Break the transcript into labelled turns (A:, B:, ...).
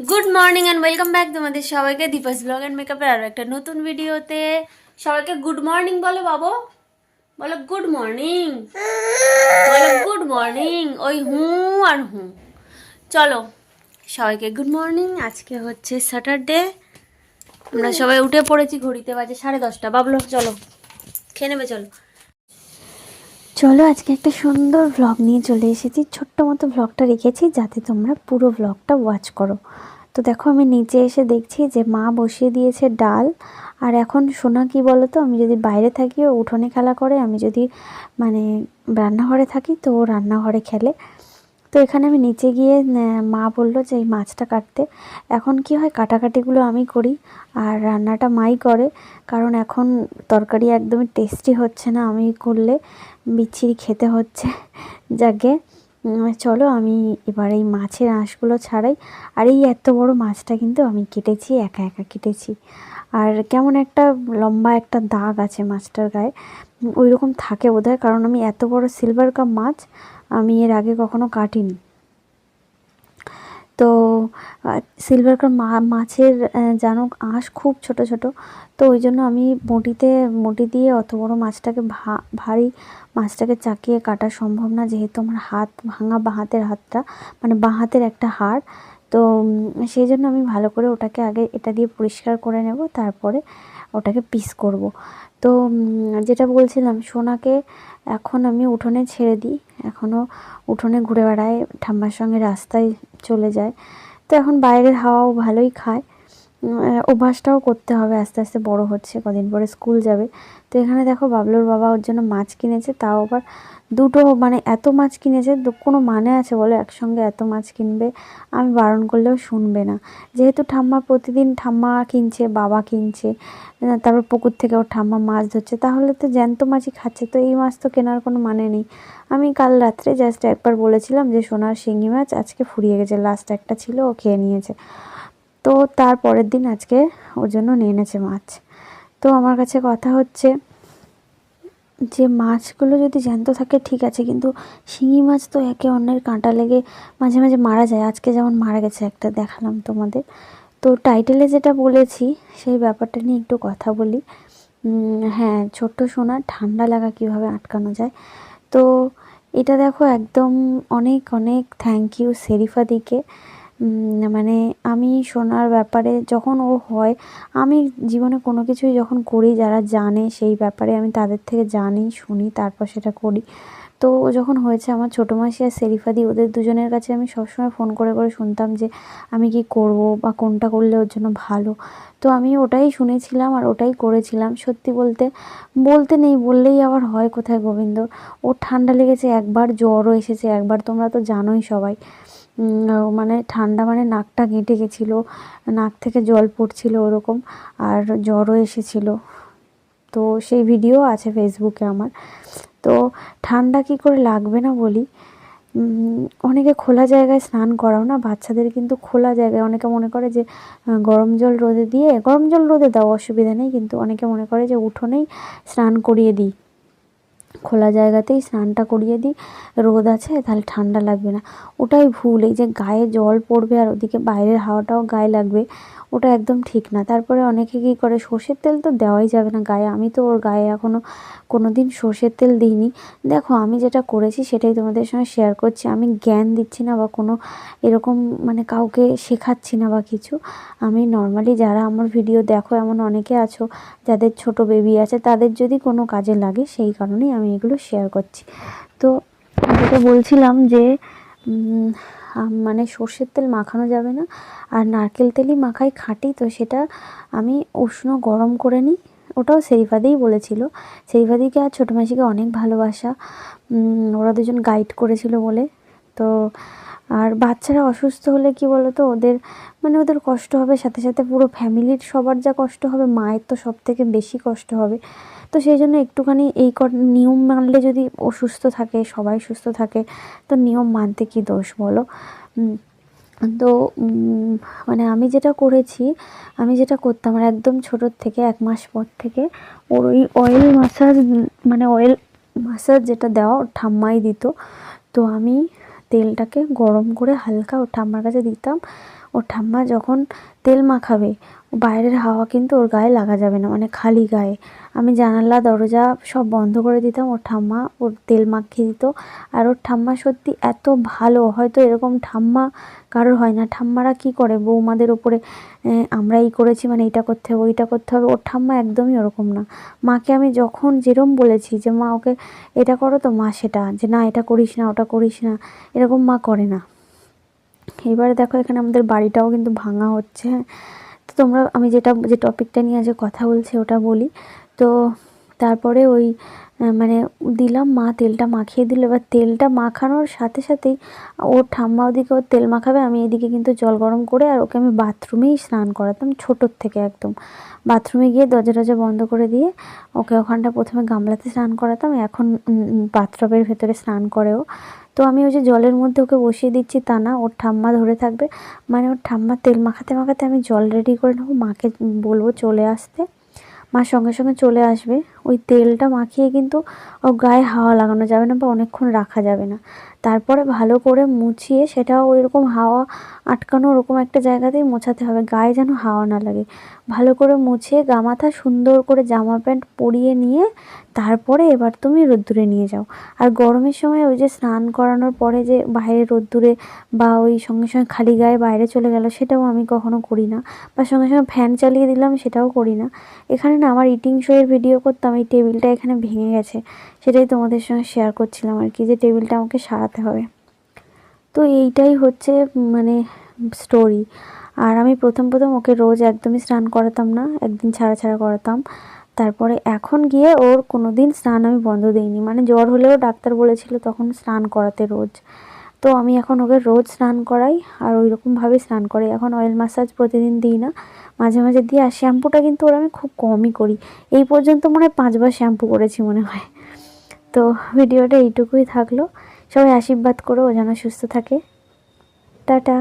A: Good morning and welcome back তোমাদের সবাইকে Deepa's blog and মেকআপের আরও একটা নতুন ভিডিওতে সবাইকে গুড মর্নিং বলো বাবু। বলো গুড মর্নিং বলো গুড মর্নিং ওই হুঁ আর হুঁ। চলো, সবাইকে গুড মর্নিং আজকে হচ্ছে স্যাটারডে আমরা সবাই উঠে পড়েছি, ঘড়িতে বাজে সাড়ে দশটা। বাবলো, চলো। খেয়ে নেবে, চলো। চলো আজকে একটা সুন্দর ভ্লগ নিয়ে চলে এসেছি। ছোট্ট মতো ভ্লগটা রেখেছি যাতে তোমরা পুরো ভ্লগটা ওয়াচ করো। তো দেখো আমি নিচে এসে দেখছি যে মা বসিয়ে দিয়েছে ডাল। আর এখন সোনা কি বলো তো আমি যদি বাইরে থাকি ও উঠোনে খেলা করে, আমি যদি মানে রান্নাঘরে থাকি তো ও রান্নাঘরে খেলে। তো এখানে আমি নিচে গিয়ে মা বলল যে এই মাছটা কাটতে। এখন কি হয়, কাটাকাটিগুলো আমি করি আর রান্নাটা মাই করে, কারণ এখন তরকারি একদমই টেস্টি হচ্ছে না। আমি করলে বিচ্ছিরি খেতে হচ্ছে যাকে চলো আমি এবার এই মাছের আঁশগুলো ছাড়াই। আর এই এত বড় মাছটা কিন্তু আমি কেটেছি, একা একা কেটেছি। আর কেমন একটা লম্বা একটা দাগ আছে মাছটার গায়ে ওই রকম থাকে বোধহয়, কারণ আমি এত বড় সিলভার কাপ মাছ আমি এর আগে কখনো কাটিনি। তো সিলভার কাপ মাছের যেন আঁশ খুব ছোট ছোট, তো ওই জন্য আমি বটিতে, বটি দিয়ে অত বড় মাছটাকে ভা- ভারী মাছটাকে চাকিয়ে কাটা সম্ভব না, যেহেতু আমার হাত ভাঙা বাঁ হাতের হাতটা মানে বাঁ হাতের একটা হাড় তো সেই জন্য আমি ভালো করে ওটাকে আগে এটা দিয়ে পরিষ্কার করে নেব, তারপরে ওটাকে পিস করব। তো যেটা বলছিলাম, সোনাকে এখন আমি উঠোনে ছেড়ে দিই, এখনও উঠোনে ঘুরে বেড়ায়, ঠাম্মার সঙ্গে রাস্তায় চলে যায়। তো এখন বাইরের হাওয়াও ভালোই খায়। অভ্যাসটাও করতে হবে, আস্তে আস্তে বড় হচ্ছে, কদিন পরে স্কুল যাবে। তো এখানে দেখো, বাবলুর বাবা ওর জন্য মাছ কিনেছে, তাও আবার দুটো মানে এত মাছ কিনেছে কোনো মানে আছে বলো, একসঙ্গে এত মাছ কিনবে, আমি বারণ করলেও শুনবে না। যেহেতু ঠাম্মা প্রতিদিন ঠাম্মা কিনছে, বাবা কিনছে তারপর পুকুর থেকে ওর ঠাম্মা মাছ ধরছে, তাহলে তো জ্যান্ত মাছই খাচ্ছে, তো এই মাছ তো কেনার কোনো মানে নেই। আমি কাল রাত্রে জাস্ট একবার বলেছিলাম যে সোনার শিঙি মাছ আজকে ফুরিয়ে গেছে লাস্ট একটা ছিল, ও খেয়ে নিয়েছে। তো তার পরের দিন আজকে ওর জন্য নিয়ে এনেছে মাছ। তো আমার কাছে কথা হচ্ছে যে মাছগুলো যদি জ্যান্ত থাকে ঠিক আছে কিন্তু শিঙি মাছ তো একে অন্যের কাঁটা লেগে মাঝে মাঝে মারা যায়। আজকে যেমন মারা গেছে একটা দেখালাম তোমাদের। তো টাইটেলে যেটা বলেছি সেই ব্যাপারটা নিয়ে একটু কথা বলি। হ্যাঁ ছোট্ট সোনার ঠান্ডা লাগা কীভাবে আটকানো যায়? তো এটা দেখো একদম অনেক অনেক থ্যাংক ইউ সেরিফাদিকে উম, মানে আমি সোনার ব্যাপারে যখন ও হয়, আমি জীবনে কোনো কিছুই যখন করি, যারা জানে সেই ব্যাপারে আমি তাদের থেকে জানি, শুনি, তারপর সেটা করি। তো ও যখন হয়েছে, আমার ছোটো মাসি আর সেরিফাদি ওদের দুজনের কাছে আমি সবসময় ফোন করে করে শুনতাম যে, আমি কি করব বা কোনটা করলে ওর জন্য ভালো। তো আমি ওটাই শুনেছিলাম আর ওটাই করেছিলাম। সত্যি বলতে বলতে নেই, বললেই আবার হয় কোথায় গোবিন্দ? ওর ঠান্ডা লেগেছে, একবার জ্বরও এসেছে, একবার তোমরা তো জানোই সবাই। মানে ঠান্ডা মানে নাকটা গেঁটে গেছিল, নাক থেকে জল পড়ছিল ওরকম আর জ্বরও এসেছিল। তো সেই ভিডিও আছে ফেসবুকে আমার। তো ঠান্ডা কি করে লাগবে না বলি? অনেকে খোলা জায়গায় স্নান করাও না, বাচ্চাদের কিন্তু খোলা জায়গায়। অনেকে মনে করে যে গরম জল রোদে দিয়ে, গরম জল রোদে দাও, অসুবিধা নেই। কিন্তু অনেকে মনে করে যে, উঠোনেই স্নান করিয়ে দিই। খোলা জায়গাতেই স্নানটা করিয়ে দিই। রোদ আছে, তাহলে ঠান্ডা লাগবে না। ওটাই ভুল, এই যে গায়ে জল পড়বে আর ওদিকে বাইরের হাওয়াটাও গায়ে লাগবে, ওটা একদম ঠিক না। তারপরে অনেকে কী করে, সর্ষের তেল তো দেওয়াই যাবে না গায়ে। আমি তো ওর গায়ে এখনও কোনো দিন সর্ষের তেল দিইনি। দেখো, আমি যেটা করেছি সেটাই তোমাদের সঙ্গে শেয়ার করছি। আমি জ্ঞান দিচ্ছি না বা কোনো এরকম মানে কাউকে শেখাচ্ছি না বা কিছু। আমি নর্মালি যারা আমার ভিডিও দেখো, এমন অনেকে আছো, যাদের ছোট বেবি আছে, তাদের যদি কোনো কাজে লাগে, সেই কারণেই আমি এগুলো শেয়ার করছি। তো যেটা বলছিলাম যে মানে সর্ষের তেল মাখানো যাবে না, আর নারকেল তেলই মাখাই খাঁটি, তো সেটা আমি উষ্ণ গরম করে নিই। ওটাও সেরিফাদিই বলেছিল। সেরিফাদিকে আর ছোটো মাসিকে অনেক ভালোবাসা। ওরা দুজন গাইড করেছিল বলে। তো আর বাচ্চারা অসুস্থ হলে কি বলো তো ওদের মানে ওদের কষ্ট হবে, সাথে সাথে পুরো ফ্যামিলির সবার যা কষ্ট হবে, মায়ের তো সব থেকে বেশি কষ্ট হবে। তো সেই জন্য একটুখানি এই নিয়ম মানলে যদি ও সুস্থ থাকে, সবাই সুস্থ থাকে, তো নিয়ম মানতে কি দোষ বলো? তো মানে আমি যেটা করেছি, আমি যেটা করতাম আর একদম ছোটোর থেকে এক মাস পর থেকে, ওর ওই অয়েল মাসাজ মানে অয়েল মাসাজ যেটা দেওয়া, ওর ঠাম্মাই দিত। তো আমি তেলটাকে গরম করে হালকা ওর ঠাম্মার কাছে দিতাম। ওর ঠাম্মা যখন তেল মাখাবে। বাইরের হাওয়া কিন্তু ওর গায়ে লাগা যাবে না মানে খালি গায়ে। আমি জানালা, দরজা সব বন্ধ করে দিতাম, ওর ঠাম্মা ওর তেল মাখিয়ে দিত। আর ওর ঠাম্মা সত্যি এত ভালো, হয়তো এরকম ঠাম্মা কারোর হয় না। ঠাম্মারা কি করে? বৌমাদের ওপরে আমরা এই করেছি মানে এইটা করতে হবে, ওইটা করতে হবে। ওর ঠাম্মা একদমই ওরকম না। মাকে আমি যখন যেরম বলেছি যে, মা, ওকে এটা করো তো, মা সেটা। যে, না, এটা করিস না, ওটা করিস না। এরকম মা করে না। এবারে দেখো এখানে আমাদের বাড়িটাও কিন্তু ভাঙা হচ্ছে। তো তোমরা, আমি যেটা, যে টপিকটা নিয়ে আজকে কথা বলছি ওটা বলি। তো তারপরে ওই মানে দিলাম মা তেলটা মাখিয়ে দিল। এবার তেলটা মাখানোর সাথে সাথেই ওর ঠাম্মা ওদিকে ওর তেল মাখাবে, আমি এদিকে কিন্তু জল গরম করে আর ওকে আমি বাথরুমেই স্নান করাতাম, ছোটোর থেকে একদম। বাথরুমে গিয়ে দরজা টরজা বন্ধ করে দিয়ে ওকে ওখানটা প্রথমে গামলাতে স্নান করাতাম, এখন বাথটবের ভেতরে স্নান করেও। তো আমি ওই যে জলের মধ্যে ওকে বসিয়ে দিচ্ছি তা না, ওর ঠাম্মা ধরে থাকবে। মানে ওর ঠাম্মা তেল মাখাতে মাখাতে আমি জল রেডি করে নেব, মাকে বলব চলে আসতে। মা সঙ্গে সঙ্গে চলে আসবে। ওই তেলটা মাখিয়ে কিন্তু ওর গায়ে হাওয়া লাগানো যাবে না বা অনেকক্ষণ রাখা যাবে না। তারপরে ভালো করে মুছিয়ে সেটাও ওই রকম হাওয়া আটকানো ওরকম একটা জায়গাতেই মোছাতে হবে, গায়ে যেন হাওয়া না লাগে। ভালো করে মুছিয়ে গামাথা সুন্দর করে জামা প্যান্ট পরিয়ে নিয়ে তারপরে এবার তুমি রোদ্দুরে নিয়ে যাও। আর গরমের সময় ওই যে স্নান করানোর পরে যে বাইরে রোদ্দুরে বা ওই সঙ্গে সঙ্গে খালি গায়ে বাইরে চলে গেল সেটাও আমি কখনো করি না বা সঙ্গে সঙ্গে ফ্যান চালিয়ে দিলাম সেটাও করি না। এখানে না আমার ইটিং শোয়ের ভিডিও করতাম, এই টেবিলটা এখানে ভেঙে গেছে। সেটাই তোমাদের সঙ্গে শেয়ার করছিলাম আর কি, যে টেবিলটা আমাকে সারাতে হবে। তো এইটাই হচ্ছে মানে স্টোরি আর আমি প্রথম প্রথম ওকে রোজ একদমই স্নান করাতাম না, একদিন ছাড়া ছাড়া করাতাম। তারপরে এখন গিয়ে ওর কোনো দিন স্নান আমি বন্ধ দিইনি। মানে জ্বর হলেও ডাক্তার বলেছিল তখন স্নান করাতে রোজ। তো আমি এখন ওকে রোজ স্নান করাই আর ওই রকমভাবে স্নান করাই। এখন অয়েল ম্যাসাজ প্রতিদিন দিই না। মাঝে মাঝে দিই, আর শ্যাম্পুটা কিন্তু ওর আমি খুব কমই করি। এই পর্যন্ত মনে হয় পাঁচবার শ্যাম্পু করেছি মনে হয়। তো ভিডিওটা এইটুকুই থাকল। সবাই আশীর্বাদ করো ও যেন সুস্থ থাকে। টাটা।